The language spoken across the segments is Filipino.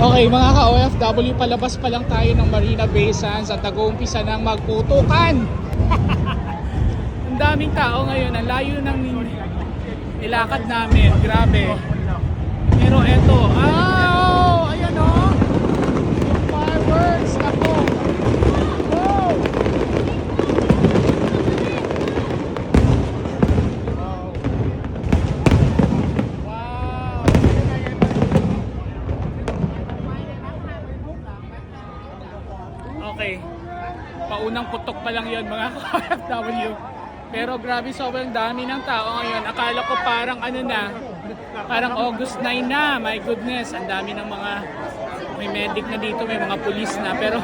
Okay mga ka-OFW, palabas pa lang tayo ng Marina Bay Sands at nag-uumpisa ng magputukan. Ang daming tao ngayon, ang layo ng ilakad namin, grabe. Pero eto, oh, ayan o. Fireworks, ako. Wow. Wow. Wow. Okay. Paunang putok pa lang yon mga ka-OFW. Pero grabe sobrang dami ng tao ngayon. Akala ko parang ano na, parang August 9 na. My goodness, ang dami ng mga may medic na dito, may mga pulis na. Pero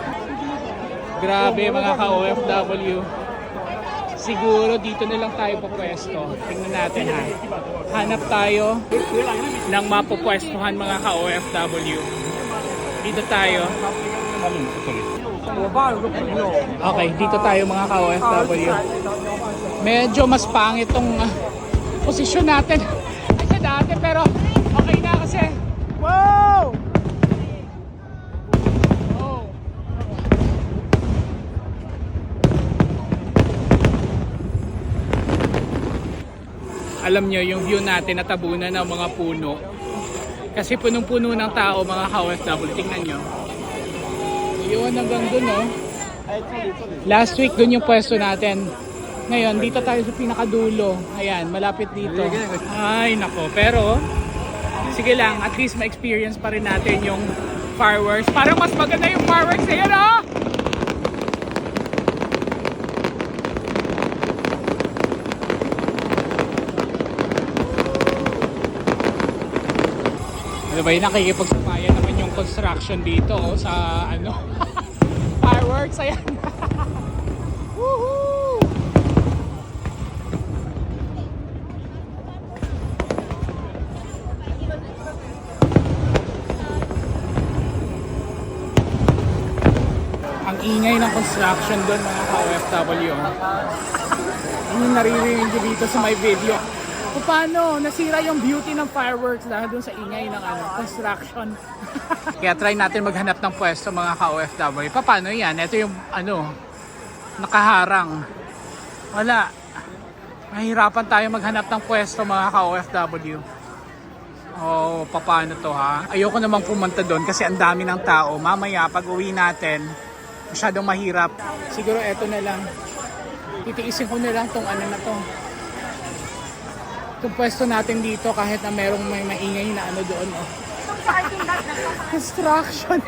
grabe mga ka-OFW. Siguro dito na lang tayo papwesto. Tingnan natin ha. Hanap tayo ng mapupwestuhan mga ka-OFW. Dito tayo. Okay, dito tayo mga ka-OFW. Medyo mas pangit tong ah, posisyon natin kasi dati pero okay na kasi. Wow! Oh. Alam nyo, yung view natin natabunan ng mga puno. Kasi punong-puno ng tao, mga ka-OFW. Tingnan nyo. Yun hanggang dun, oh. Last week, dun yung pwesto natin. Ngayon, dito tayo sa pinakadulo. Ayan, malapit dito. Ay, nako. Pero, sige lang, at least ma-experience pa rin natin yung fireworks. Parang mas maganda yung fireworks. Ayan, oh! Ano ba yun, yung construction dito oh, sa ano, fireworks, ayan. Woohoo! Ang ingay ng construction doon mga ka-OFW. Ano yung naririnig dito sa my video? O paano? Nasira yung beauty ng fireworks dahil dun sa ingay ng ano, construction. Kaya try natin maghanap ng pwesto mga ka-OFW. Pa, Paano yan? Ito yung ano, nakaharang. Wala. Mahirapan tayo maghanap ng pwesto mga ka-OFW. Oh, paano to ha? Ayoko namang pumunta doon kasi ang dami ng tao. Mamaya pag uwi natin, masyadong mahirap. Siguro eto na lang. Titiisin ko na lang tong ano na to. Itong pwesto natin dito kahit na merong may maingay na ano doon. Oh. Construction.